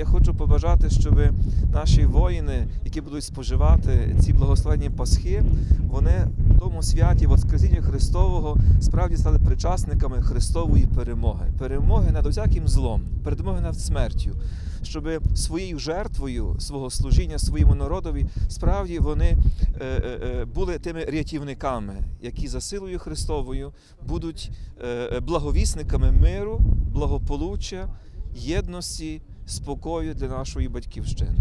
хочу побажати, щоб наші воїни, які будуть споживати ці благословенні Пасхи, вони в тому святі Воскресіння Христового справді стали причасниками Христової перемоги, перемоги над усяким злом, перемоги над смертю, щоб своєю жертвою свого служіння своєму народові справді вони е, е, е, були тими рятівниками, які за силою Христовою будуть благовісниками миру, благополуччя, єдності, спокою для нашої батьківщини.